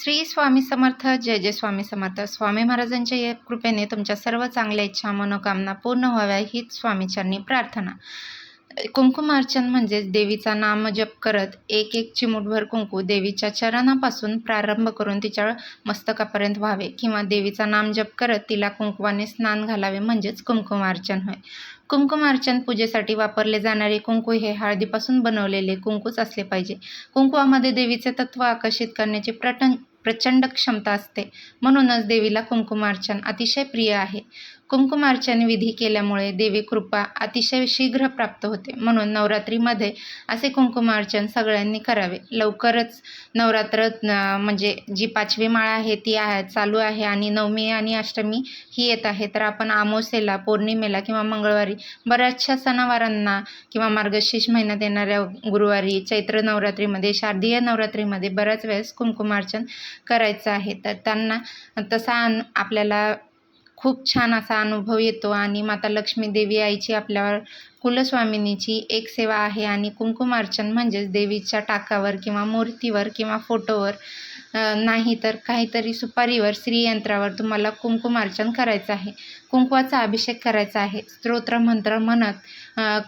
श्री स्वामी समर्थ जय जय स्वामी समर्थ. स्वामी महाराजांच्या या कृपेने तुमच्या सर्व चांगल्या इच्छा मनोकामना पूर्ण व्हाव्या हीच स्वामीचरणी प्रार्थना. कुंकुमार्चन म्हणजेच देवीचा नाम जप करत एक एक चिमूटभर कुंकू देवीच्या चरणापासून प्रारंभ करून तिच्या मस्तकापर्यंत व्हावे किंवा देवीचा नाम जप करत तिला कुंकुवाने स्नान घालावे म्हणजेच कुंकुमार्चन होय. कुंकुमार्चन पूजेसाठी वापरले जाणारे कुंकू हे हळदीपासून बनवलेले कुंकूच असले पाहिजे. कुंकुवामध्ये देवीचे तत्व आकर्षित करण्याची प्रटन प्रचंड क्षमता असते. म्हणूनच देवीला कुंकुमार्चन अतिशय प्रिय आहे. कुंकुमार्चन विधी केल्यामुळे देवी कृपा अतिशय शीघ्र प्राप्त होते. म्हणून नवरात्रीमध्ये असे कुंकुमार्चन सगळ्यांनी करावे. लवकरच नवरात्र म्हणजे जी पाचवी माळ आहे ती आहे चालू आहे आणि नवमी आणि अष्टमी ही येत आहे. तर आपण आमोसेला पौर्णिमेला किंवा मंगळवारी बऱ्याचशा सणावारांना किंवा मार्गशीर्ष महिन्यात येणाऱ्या गुरुवारी चैत्र नवरात्रीमध्ये शारदीय नवरात्रीमध्ये बऱ्याच वेळेस कुंकुमार्चन करायचं आहे. तर त्यांना तसा आपल्याला खूप छान असा अनुभव येतो आणि माता लक्ष्मी देवी आईची आपल्यावर कुलस्वामिनीची एक सेवा आहे आणि कुंकुमार्चन म्हणजेच देवीच्या टाकावर किंवा मूर्तीवर किंवा फोटोवर नाही तर काहीतरी सुपारीवर श्रीयंत्रावर तुम्हाला कुंकुमार्चन करायचं आहे. कुंकवाचा अभिषेक करायचा आहे. स्तोत्र मंत्र म्हणत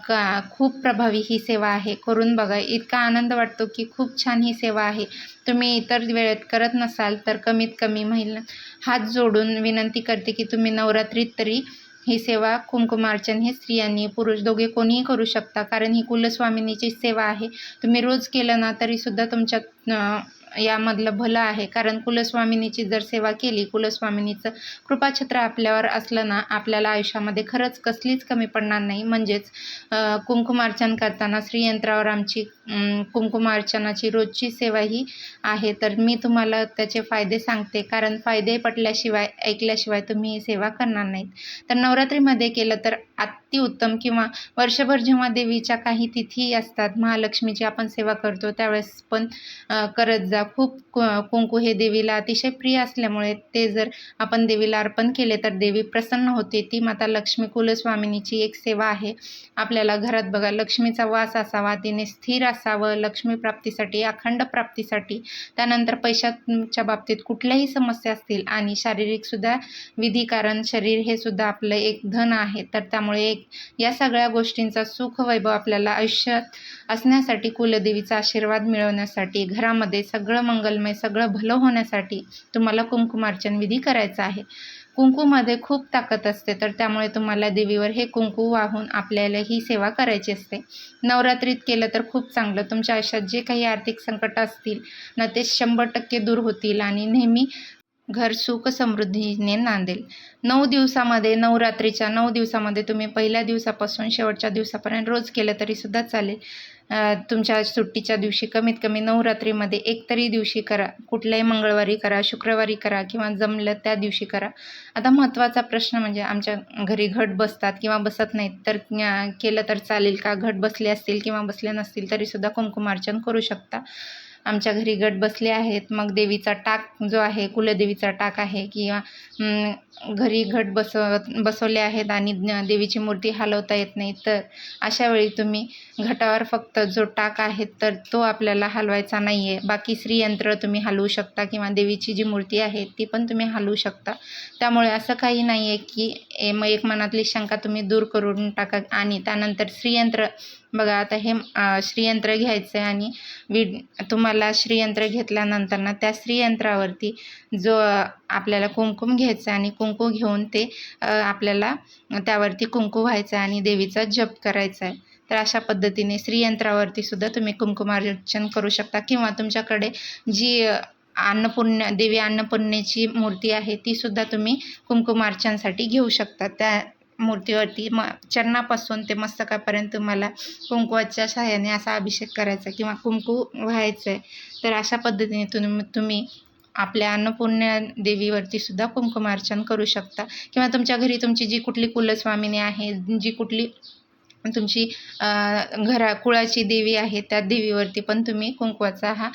का खूप प्रभावी ही सेवा आहे. करून बघा इतका आनंद वाटतो की खूप छान ही सेवा आहे. तुम्ही इतर वेळेत करत नसाल तर कमीत कमी महिला हात जोडून विनंती करते की तुम्ही नवरात्रीत तरी ही सेवा कुंकुमार्चन हे स्त्रियांनी पुरुष दोघे कोणीही करू शकता. कारण ही कुलस्वामिनीची सेवा आहे. तुम्ही रोज केलं ना तरीसुद्धा तुमच्या यामधलं भलं आहे. कारण कुलस्वामिनीची जर सेवा केली कुलस्वामिनीचं कृपाछत्र आपल्यावर असलं ना आपल्याला आयुष्यामध्ये खरंच कसलीच कमी पडणार नाही. म्हणजेच कुंकुमार्चन करताना श्रीयंत्रावर आमची कुंकुमार्चनाची रोजची सेवा ही आहे. तर मी तुम्हाला त्याचे फायदे सांगते. कारण फायदे पटल्याशिवाय ऐकल्याशिवाय तुम्ही ही सेवा करणार नाहीत. तर नवरात्रीमध्ये केलं तर अतिउत्तम किंवा वर्षभर जेव्हा देवीच्या काही तिथी असतात महालक्ष्मीची आपण सेवा करतो त्यावेळेस पण करत जा. खूप कु- कुंकू हे देवीला अतिशय प्रिय असल्यामुळे ते जर आपण देवीला अर्पण केले तर देवी प्रसन्न होते. ती माता लक्ष्मी कुलस्वामिनीची एक सेवा आहे. आपल्याला घरात बघा लक्ष्मीचा वास असावा तिने स्थिर असावं लक्ष्मी प्राप्तीसाठी अखंड प्राप्तीसाठी. त्यानंतर पैशाच्या बाबतीत कुठल्याही समस्या असतील आणि शारीरिकसुद्धा विधी कारण शरीर हे सुद्धा आपलं एक धन आहे तर त्यामुळे एक या सगळ्या गोष्टींचा सुख वैभव आपल्याला आयुष्यात असण्यासाठी कुलदेवीचा आशीर्वाद मिळवण्यासाठी घरामध्ये सगळं मंगलमय सगळं भलं होण्यासाठी तुम्हाला कुंकुमार्चन विधी करायचा आहे. कुंकूमध्ये खूप ताकद असते तर त्यामुळे तुम्हाला देवीवर हे कुंकू वाहून आपल्याला ही सेवा करायची असते. नवरात्रीत केलं तर खूप चांगलं. तुमच्या आयुष्यात जे काही आर्थिक संकट असतील ना ते शंभर टक्के दूर होतील आणि नेहमी घर सुख समृद्धीने नांदेल. नऊ दिवसामध्ये नवरात्रीच्या नऊ दिवसामध्ये तुम्ही पहिल्या दिवसापासून शेवटच्या दिवसापर्यंत रोज केलं तरीसुद्धा चालेल. तुमच्या सुट्टीच्या दिवशी कमीत कमी नवरात्रीमध्ये एक तरी दिवशी करा. कुठल्याही मंगळवारी करा शुक्रवारी करा किंवा जमलं त्या दिवशी करा. आता महत्त्वाचा प्रश्न म्हणजे आमच्या घरी घट बसतात किंवा बसत नाहीत तर केलं तर चालेल का? घट बसले असतील किंवा बसले नसतील तरीसुद्धा कुंकुमार्चन करू शकता. आमच्या घरी गट बसले आहेत. मग देवीचा टाक जो आहे कुलदेवीचा टाक आहे किंवा घरी घट बसवत बसवले आहेत आणि देवीची मूर्ती हलवता येत नाही. तर अशा वेळी तुम्ही घटावर फक्त जो टाक आहे तर तो आपल्याला हलवायचा नाही आहे बाकी श्रीयंत्र तुम्ही हलवू शकता किंवा देवीची जी मूर्ती आहे ती पण तुम्ही हलवू शकता. त्यामुळे असं काही नाही आहे की ए- एक मनातली शंका तुम्ही दूर करून टाका आणि त्यानंतर श्रीयंत्र बघा आता हे श्रीयंत्र घ्यायचं आहे आणि विड तुम्हाला श्रीयंत्र घेतल्यानंतर ना त्या श्रीयंत्रावरती जो आपल्याला कुंकुम घ्यायचं आहे आणि कुंकू घेऊन ते आपल्याला त्यावरती कुंकू व्हायचं आहे आणि देवीचा जप करायचा आहे. तर अशा पद्धतीने श्रीयंत्रावरती सुद्धा तुम्ही कुंकुमार्चन करू शकता किंवा तुमच्याकडे जी अं, अन्नपूर्ण देवी अन्नपूर्णेची मूर्ती आहे ती सुद्धा तुम्ही कुंकुमार्चनसाठी घेऊ शकता. त्या मूर्तीवरती म चरणापासून ते मस्तकापर्यंत तुम्हाला कुंकवाच्या सहाय्याने असा अभिषेक करायचा किंवा कुंकू व्हायचं आहे तर अशा पद्धतीने तुम्ही तुम्ही आपल्या अन्नपूर्णा देवीवरती सुद्धा कुंकुमार्चन करू शकता. किंवा तुमच्या घरी तुमची जी कुठली कुलस्वामिनी आहे जी कुठली तुमची घरा कुळाची देवी आहे त्या देवीवरती पण तुम्ही कुंकवाचा हा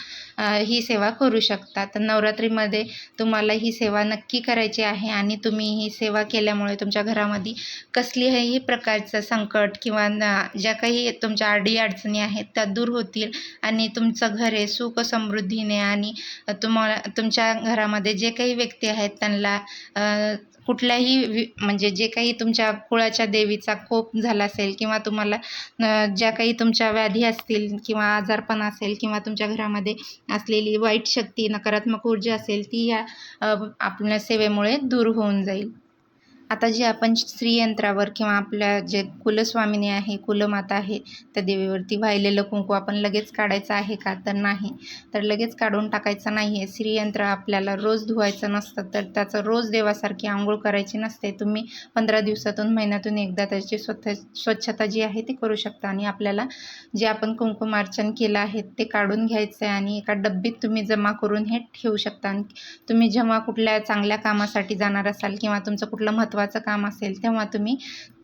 ही सेवा करू शकता. तर नवरात्रीमध्ये तुम्हाला ही सेवा नक्की करायची आहे आणि तुम्ही ही सेवा केल्यामुळे तुमच्या घरामध्ये कसलीही प्रकारचं संकट किंवा न ज्या काही तुमच्या अडीअडचणी आहेत त्या दूर होतील आणि तुमचं घर आहे सुख समृद्धीने आणि तुम्हाला तुमच्या घरामध्ये जे काही व्यक्ती आहेत त्यांना कुठल्याही वि म्हणजे जे काही तुमच्या कुळाच्या देवीचा कोप झाला असेल किंवा तुम्हाला ज्या काही तुमच्या व्याधी असतील किंवा आजारपण असेल किंवा तुमच्या घरामध्ये असलेली वाईट शक्ती नकारात्मक ऊर्जा असेल ती या आपल्या सेवेमुळे दूर होऊन जाईल. आता जे आपण श्रीयंत्रावर किंवा आपल्या जे कुलस्वामिनी आहे कुलमाता आहे त्या देवीवरती वाहिलेलं कुंकू आपण लगेच काढायचं आहे का? तर नाही. तर लगेच काढून टाकायचं नाही आहे श्रीयंत्र आपल्याला रोज धुवायचं नसतं तर त्याचं रोज देवासारखी आंघोळ करायची नसते. तुम्ही पंधरा दिवसातून महिन्यातून एकदा त्याची स्वतः स्वच्छता जी आहे ती करू शकता आणि आपल्याला जे आपण कुंकुमार्चन केलं आहे ते काढून घ्यायचं आहे आणि एका डब्बीत तुम्ही जमा करून हे ठेवू शकता. आणि तुम्ही जेव्हा कुठल्या चांगल्या कामासाठी जाणार असाल किंवा तुमचं कुठलं महत्त्व महत्त्वाचं काम असेल तेव्हा तुम्ही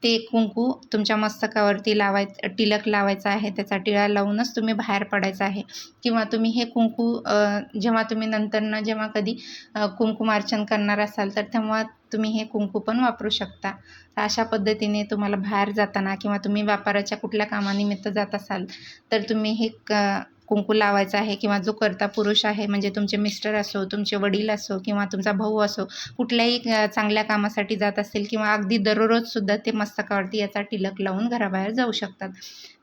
ते कुंकू तुमच्या मस्तकावरती लावाय टिलक लावायचा आहे त्याचा टिळा लावूनच तुम्ही बाहेर पडायचं आहे. किंवा तुम्ही हे कुंकू जेव्हा तुम्ही नंतरनं जेव्हा कधी कुंकुमार्चन करणार असाल तर तेव्हा तुम्ही हे कुंकू पण वापरू शकता. अशा पद्धतीने तुम्हाला बाहेर जाताना किंवा तुम्ही व्यापाराच्या कुठल्या कामानिमित्त जात असाल तर तुम्ही हे क कुंकू लावायचा आहे किंवा जो करता पुरुष आहे म्हणजे तुमचे मिस्टर असो तुमचे वडील असो किंवा तुमचा भाऊ असो कुठल्याही चांगल्या कामासाठी जात असेल किंवा अगदी दररोजसुद्धा ते मस्तकावरती याचा टिलक लावून घराबाहेर जाऊ शकतात.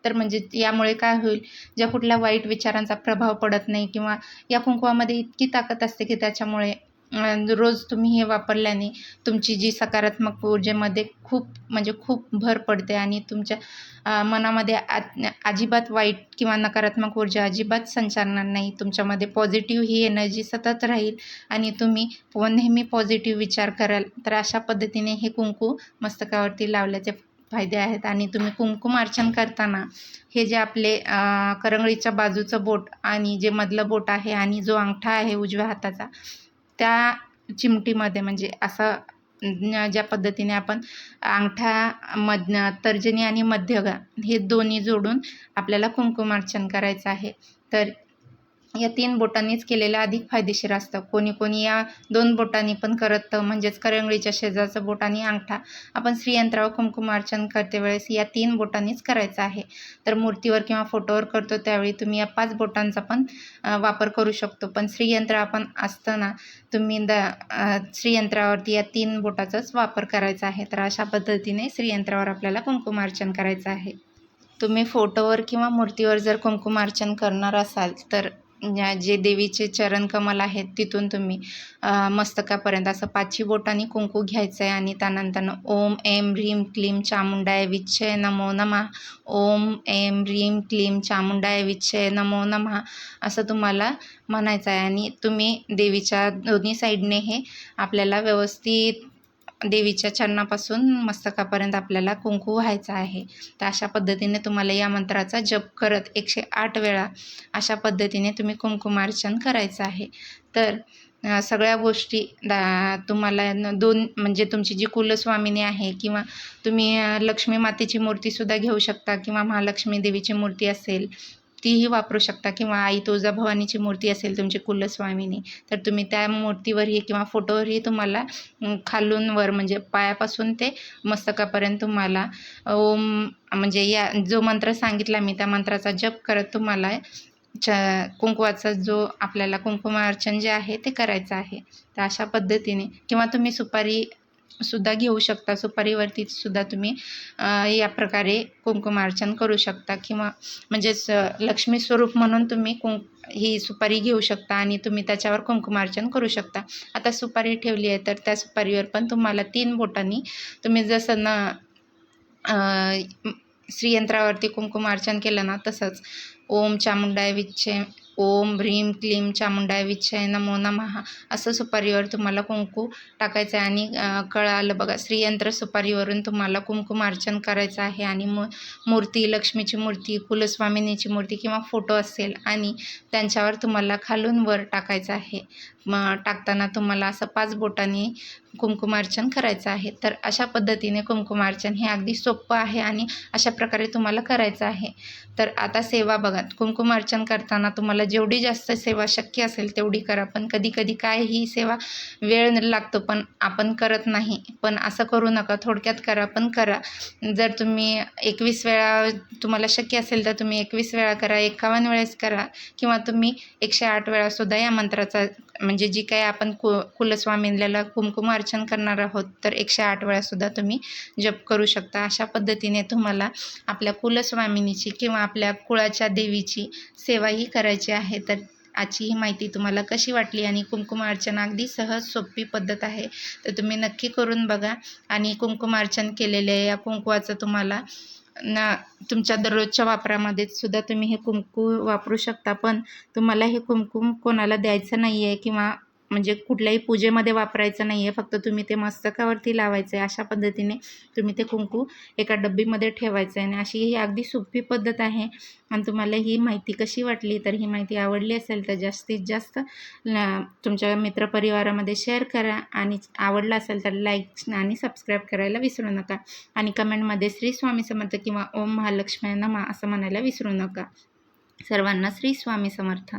तर म्हणजे यामुळे काय होईल ज्या कुठल्या वाईट विचारांचा प्रभाव पडत नाही किंवा या कुंकवामध्ये इतकी ताकद असते की त्याच्यामुळे रोज तुम्ही हे वापरल्याने तुमची जी सकारात्मक ऊर्जेमध्ये खूप म्हणजे खूप भर पडते आणि तुमच्या मनामध्ये आ अजिबात वाईट किंवा नकारात्मक ऊर्जा अजिबात संचारणार नाही. तुमच्यामध्ये पॉझिटिव्ह ही एनर्जी सतत राहील आणि तुम्ही नेहमी पॉझिटिव्ह विचार कराल. तर अशा पद्धतीने हे कुंकू मस्तकावरती लावल्याचे फायदे आहेत आणि तुम्ही कुंकुमार्चन करताना हे जे आपले करंगळीच्या बाजूचं बोट आणि जे मधलं बोट आहे आणि जो अंगठा आहे उजव्या हाताचा त्या चिमटीमध्ये म्हणजे असं ज्या पद्धतीने आपण अंगठा मध तर्जनी आणि मध्यगा हे दोन्ही जोडून आपल्याला कुंकुमार्चन करायचं आहे. तर या तीन बोटांनीच केलेलं अधिक फायदेशीर असतं. कोणी कोणी या दोन बोटांनी पण करत म्हणजेच करंगळीच्या शेजारचं बोट आणि अंगठा. आपण श्रीयंत्रावर कुंकुमार्चन करते वेळेस या तीन बोटांनीच करायचं आहे. तर मूर्तीवर किंवा फोटोवर करतो त्यावेळी तुम्ही या पाच बोटांचा पण वापर करू शकतो. पण श्रीयंत्र आपण असताना तुम्ही द श्रीयंत्रावरती या तीन बोटाचाच वापर करायचा आहे. तर अशा पद्धतीने श्रीयंत्रावर आपल्याला कुंकुमार्चन करायचं आहे. तुम्ही फोटोवर किंवा मूर्तीवर जर कुंकुमार्चन करणार असाल तर जे देवीचे चरणकमल आहेत तिथून तुम्ही मस्तकापर्यंत असं पाचही बोटांनी कुंकू घ्यायचं आहे आणि त्यानंतर ओम एम ह्रीम क्लीम चामुंडाय विच्छय नमो नमः ओम एम ह्रीम क्लीम चामुंडाय विच्छय नमो नमः असं तुम्हाला म्हणायचं आहे आणि तुम्ही देवीच्या दोन्ही साईडने हे आपल्याला व्यवस्थित देवीच्या चरणापासून मस्तकापर्यंत आपल्याला कुंकू व्हायचं आहे. तर अशा पद्धतीने तुम्हाला या मंत्राचा जप करत एकशे आठ वेळा अशा पद्धतीने तुम्ही कुंकुमार्चन करायचं आहे. तर सगळ्या गोष्टी दा तुम्हाला दोन म्हणजे तुमची जी कुलस्वामिनी आहे किंवा तुम्ही लक्ष्मी मातेची मूर्तीसुद्धा घेऊ शकता किंवा महालक्ष्मी देवीची मूर्ती असेल तीही वापरू शकता. किंवा आई तुळजाभवानीची मूर्ती असेल तुमची कुलस्वामिनी तर तुम्ही त्या मूर्तीवरही किंवा फोटोवरही तुम्हाला खालून वर म्हणजे पायापासून ते मस्तकापर्यंत तुम्हाला ओम म्हणजे या जो मंत्र सांगितला मी त्या मंत्राचा जप करत तुम्हाला च कुंकवाचा जो आपल्याला कुंकुमार्चन जे आहे ते करायचं आहे. तर अशा पद्धतीने किंवा तुम्ही सुपारी सुद्धा घेऊ शकता. सुपारीवरती सुद्धा तुम्ही या प्रकारे कुंकुमार्चन करू शकता किंवा म्हणजेच लक्ष्मी स्वरूप म्हणून तुम्ही कुंक ही सुपारी घेऊ शकता आणि तुम्ही त्याच्यावर कुंकुमार्चन करू शकता. आता सुपारी ठेवली आहे तर त्या सुपारीवर पण तुम्हाला तीन बोटांनी तुम्ही जसं ना श्रीयंत्रावरती कुंकुमार्चन केलं ना तसंच. ओम चामुंडाय विच्छे ओम भ्रीम क्लीम चामुंडाय विच्छय नमो नमः. असं सुपारीवर तुम्हाला कुंकू टाकायचं आहे आणि कळालं बघा श्रीयंत्र सुपारीवरून तुम्हाला कुंकुमार्चन करायचं आहे आणि मू मूर्ती लक्ष्मीची मूर्ती कुलस्वामिनीची मूर्ती किंवा फोटो असेल आणि त्यांच्यावर तुम्हाला खालून वर टाकायचं आहे. मग टाकताना तुम्हाला असं पाच बोटांनी कुंकुमार्चन करायचं आहे. तर अशा पद्धतीने कुंकुमार्चन हे अगदी सोपं आहे आणि अशा प्रकारे तुम्हाला करायचं आहे. तर आता सेवा बघा. कुंकुमार्चन करताना तुम्हाला जेवढी जास्त सेवा शक्य असेल तेवढी करा. पण कधी कधी काय ही सेवा वेळ लागतो पण आपण करत नाही. पण असं करू नका. थोडक्यात करा पण करा. जर तुम्ही एकवीस वेळा तुम्हाला शक्य असेल तर तुम्ही एकवीस वेळा करा. एकावन्न वेळेस करा. किंवा तुम्ही एकशे आठ वेळासुद्धा या मंत्राचा म्हणजे जी काही आपण कु कुलस्वामींला कुंकुमार्चन करणार आहोत तर एकशे आठ वेळासुद्धा तुम्ही जप करू शकता. अशा पद्धतीने तुम्हाला आपल्या कुलस्वामिनीची किंवा आपल्या कुळाच्या देवीची सेवाही करायची आहे. तर आजची ही माहिती तुम्हाला कशी वाटली आणि कुंकुमार्चन अगदी सहज सोपी पद्धत आहे तर तुम्ही नक्की करून बघा. आणि कुंकुमार्चन केलेल्या या कुंकवाचं तुम्हाला ना तुमच्या दररोजच्या वापरामध्ये सुद्धा तुम्ही हे कुंकू वापरू शकता पण तुम्हाला हे कुंकुम कोणाला द्यायचं नाही आहे किंवा म्हणजे कुठल्याही पूजेमध्ये वापरायचं नाही आहे फक्त तुम्ही ते मस्तकावरती लावायचं आहे अशा पद्धतीने तुम्ही ते कुंकू एका डब्बीमध्ये ठेवायचं आहे आणि अशी ही अगदी सोपी पद्धत आहे. आणि तुम्हाला ही माहिती कशी वाटली तर ही माहिती आवडली असेल तर जास्तीत जास्त तुमच्या मित्रपरिवारामध्ये शेअर करा. आणि आवडलं असेल तर लाईक आणि सबस्क्राईब करायला विसरू नका. आणि कमेंटमध्ये श्री स्वामी समर्थ किंवा ओम महालक्ष्मी नमा असं म्हणायला विसरू नका. सर्वांना श्री स्वामी समर्थ.